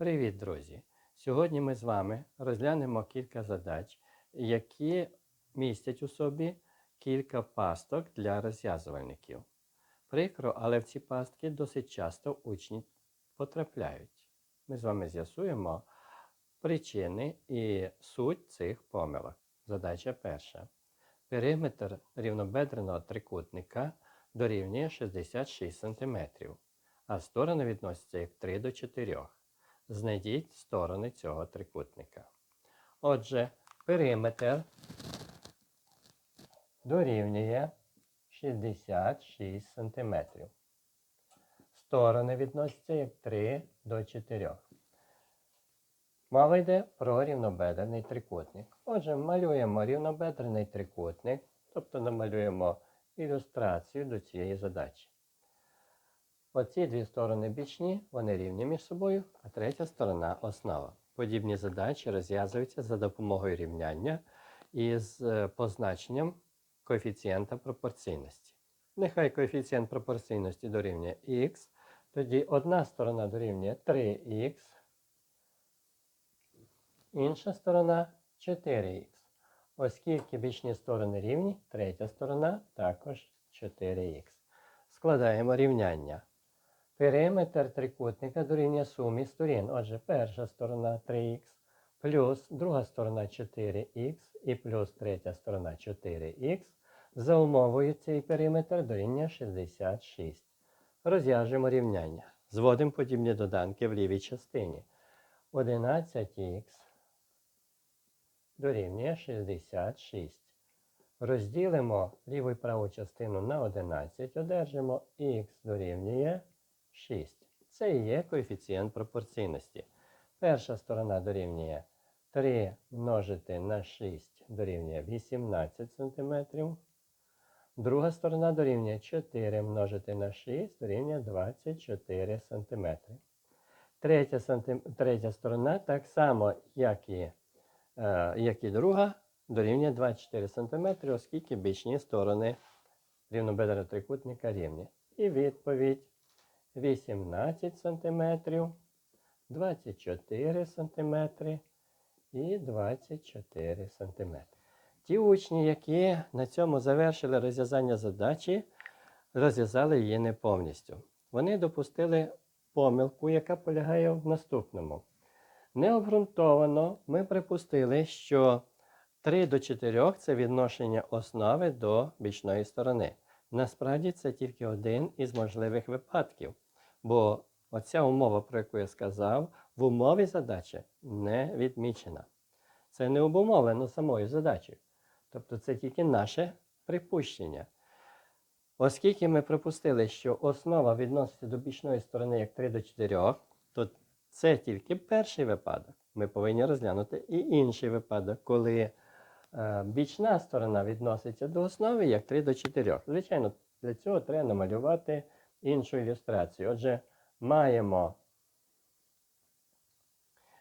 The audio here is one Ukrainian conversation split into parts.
Привіт, друзі! Сьогодні ми з вами розглянемо кілька задач, які містять у собі кілька пасток для розв'язувальників. Прикро, але в ці пастки досить часто учні потрапляють. Ми з вами з'ясуємо причини і суть цих помилок. Задача перша. Периметр рівнобедреного трикутника дорівнює 66 см, а сторони відносяться як 3 до 4. Знайдіть сторони цього трикутника. Отже, периметр дорівнює 66 см. Сторони відносяться як 3 до 4. Мова йде про рівнобедрений трикутник. Отже, малюємо рівнобедрений трикутник, тобто намалюємо ілюстрацію до цієї задачі. Оці дві сторони бічні, вони рівні між собою, а третя сторона основа. Подібні задачі розв'язуються за допомогою рівняння із е, позначенням коефіцієнта пропорційності. Нехай коефіцієнт пропорційності дорівнює х, тоді одна сторона дорівнює 3х, інша сторона 4х. Оскільки бічні сторони рівні, третя сторона також 4х. Складаємо рівняння. Периметр трикутника дорівнює сумі сторін. Отже, перша сторона 3х, плюс друга сторона 4х і плюс третя сторона 4х. За умовою цей периметр дорівнює 66. Розв'яжемо рівняння. Зводимо подібні доданки в лівій частині. 11х дорівнює 66. Розділимо ліву і праву частину на 11, одержимо х дорівнює 6. Це і є коефіцієнт пропорційності. Перша сторона дорівнює 3 множити на 6 дорівнює 18 см. Друга сторона дорівнює 4 множити на 6 дорівнює 24 см. Третя, сантим... Третя сторона так само, як і, е, як і друга, дорівнює 24 см, оскільки бічні сторони рівнобедреного трикутника рівні. І відповідь 18 см, 24 см і 24 см. Ті учні, які на цьому завершили розв'язання задачі, розв'язали її не повністю. Вони допустили помилку, яка полягає в наступному. Необґрунтовано ми припустили, що 3 до 4 це відношення основи до бічної сторони. Насправді це тільки один із можливих випадків. Бо оця умова, про яку я сказав, в умові задачі не відмічена. Це не обумовлено самою задачею. Тобто це тільки наше припущення. Оскільки ми припустили, що основа відноситься до бічної сторони як 3 до 4, то це тільки перший випадок. Ми повинні розглянути і інший випадок, коли бічна сторона відноситься до основи як 3 до 4. Звичайно, для цього треба намалювати іншу ілюстрацію. Отже, маємо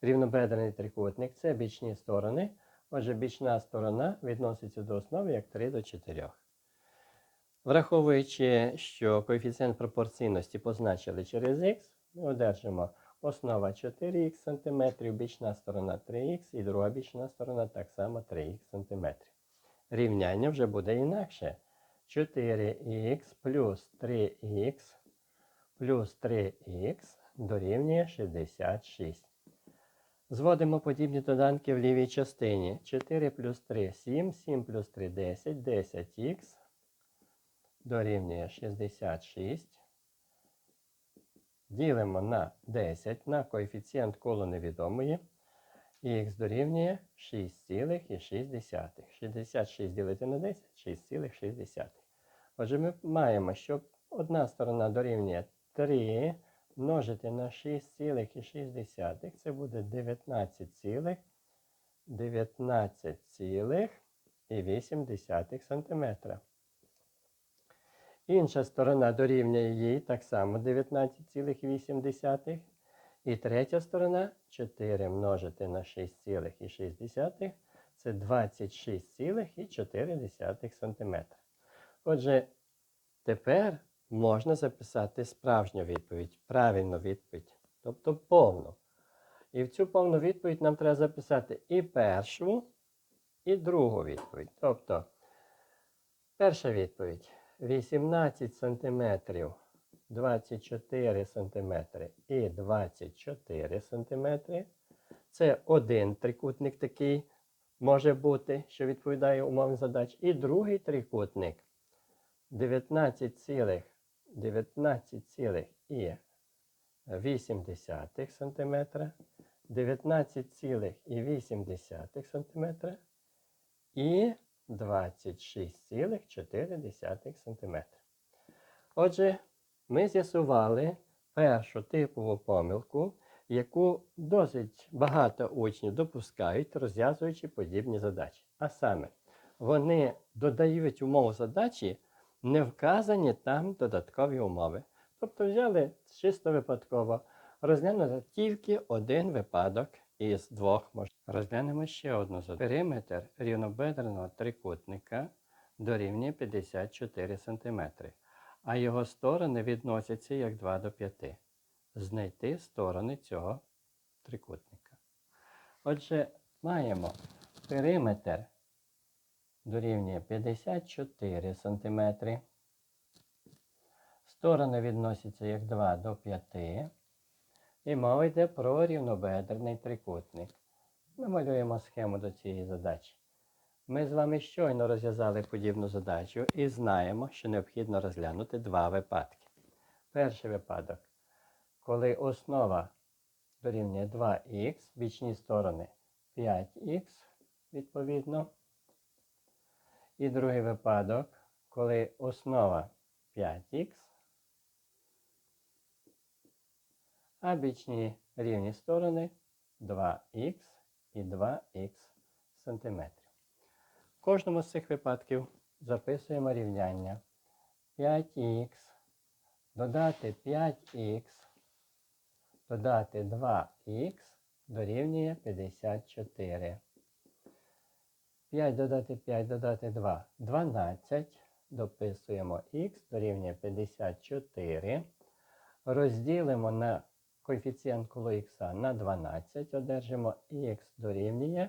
рівнобедрений трикутник, це бічні сторони. Отже, бічна сторона відноситься до основи як 3 до 4. Враховуючи, що коефіцієнт пропорційності позначили через х, ми одержимо основа 4х см, бічна сторона 3х і друга бічна сторона так само 3х см. Рівняння вже буде інакше. 4х плюс 3х плюс 3х дорівнює 66. Зводимо подібні доданки в лівій частині. 4 плюс 3 7, 7 плюс 3 10, 10х дорівнює 66. Ділимо на 10 на коефіцієнт коло невідомої. І х дорівнює 6,6. 66 ділити на 10 6,6. Отже, ми маємо, що одна сторона дорівнює 3 множити на 6,6. Це буде 19,8 см. Інша сторона дорівнює їй так само 19,8. І третя сторона 4 множити на 6,6. Це 26,4 см. Отже, тепер можна записати справжню відповідь, правильну відповідь, тобто повну. І в цю повну відповідь нам треба записати і першу, і другу відповідь. Тобто, перша відповідь 18 см, 24 см і 24 см. Це один трикутник такий може бути, що відповідає умовам задач. І другий трикутник 19,19,8 см, 19,8 см і 26,4 см. Отже, ми з'ясували першу типову помилку, яку досить багато учнів допускають, розв'язуючи подібні задачі. А саме, вони додають умову задачі, не вказані там додаткові умови. Тобто взяли чисто випадково, розглянули тільки один випадок із двох можливих. Розглянемо ще одну задачу. Периметр рівнобедреного трикутника дорівнює 54 см, а його сторони відносяться як 2 до 5. Знайти сторони цього трикутника. Отже, маємо периметр дорівнює 54 см. Сторони відносяться як 2 до 5. І мова йде про рівнобедрений трикутник. Ми малюємо схему до цієї задачі. Ми з вами щойно розв'язали подібну задачу і знаємо, що необхідно розглянути два випадки. Перший випадок, коли основа дорівнює 2х, бічні сторони 5х, відповідно. І другий випадок, коли основа 5х, а рівні сторони 2х і 2х сантиметрів. В кожному з цих випадків записуємо рівняння 5х, додати 5х, додати 2х дорівнює 54. 5 додати 5 додати 2 12. Дописуємо х дорівнює 54. Розділимо на коефіцієнт коло х на 12. Одержимо х дорівнює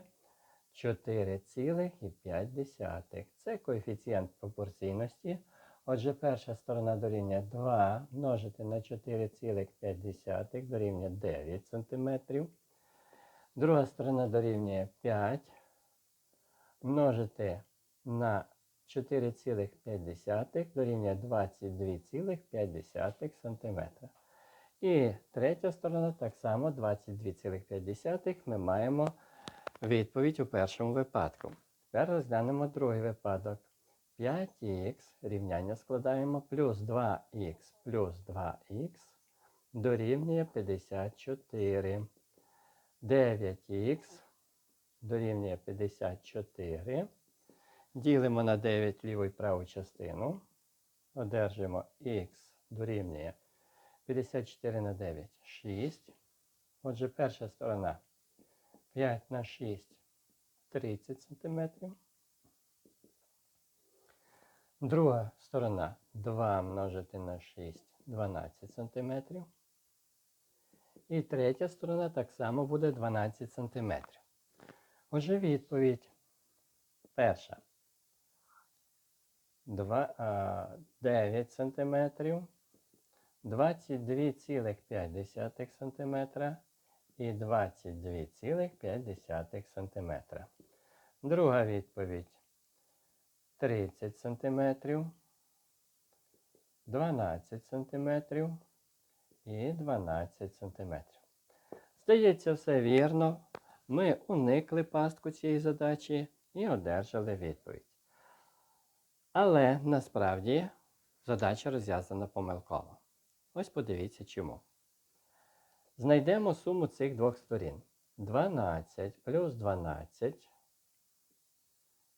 4,5. Це коефіцієнт пропорційності. Отже, перша сторона дорівнює 2 множити на 4,5 дорівнює 9 см. Друга сторона дорівнює 5 множити на 4,5 дорівнює 22,5 см. І третя сторона так само 22,5 ми маємо відповідь у першому випадку. Тепер розглянемо другий випадок. 5х рівняння складаємо плюс 2х плюс 2х дорівнює 54. 9х дорівнює 54. Ділимо на 9 ліву і праву частину. Одержимо х дорівнює 54 на 9 6. Отже, перша сторона 5 на 6 30 см. Друга сторона 2 множити на 6 12 см. І третя сторона так само буде 12 см. Отже, відповідь перша. 2, 9 см, 22,5 см і 22,5 см. Друга відповідь 30 см, 12 см і 12 см. Здається, все вірно. Ми уникли пастку цієї задачі і одержали відповідь. Але насправді задача розв'язана помилково. Ось подивіться чому. Знайдемо суму цих двох сторін. 12 плюс 12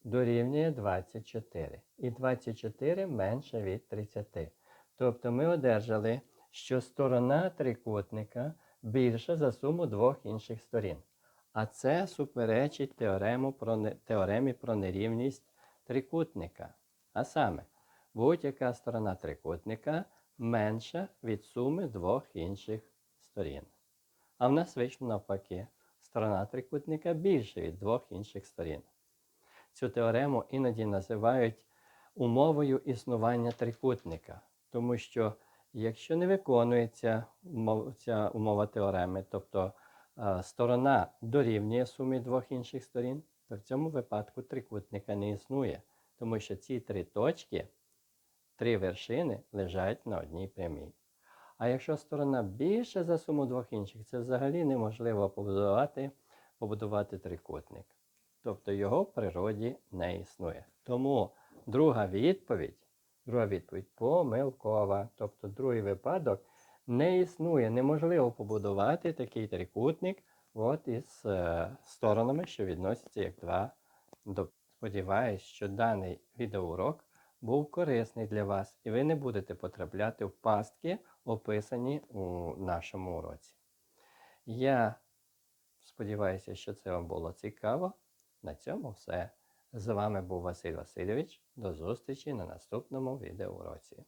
дорівнює 24. І 24 менше від 30. Тобто ми одержали, що сторона трикутника більша за суму двох інших сторін. А це суперечить теорему про теоремі про нерівність трикутника. А саме, будь-яка сторона трикутника менша від суми двох інших сторін. А в нас вийшло навпаки. Сторона трикутника більше від двох інших сторін. Цю теорему іноді називають умовою існування трикутника, тому що якщо не виконується ця умова теореми, тобто е, сторона дорівнює сумі двох інших сторін, то в цьому випадку трикутника не існує, тому що ці три точки, три вершини лежать на одній прямій. А якщо сторона більше за суму двох інших, це взагалі неможливо побудувати, побудувати трикутник. Тобто його в природі не існує. Тому друга відповідь, друга відповідь помилкова. Тобто другий випадок не існує. Неможливо побудувати такий трикутник от із е, сторонами, що відносяться як два. Сподіваюсь, що даний відеоурок був корисний для вас, і ви не будете потрапляти в пастки, описані у нашому уроці. Я сподіваюся, що це вам було цікаво. На цьому все. З вами був Василь Васильович. До зустрічі на наступному відеоуроці.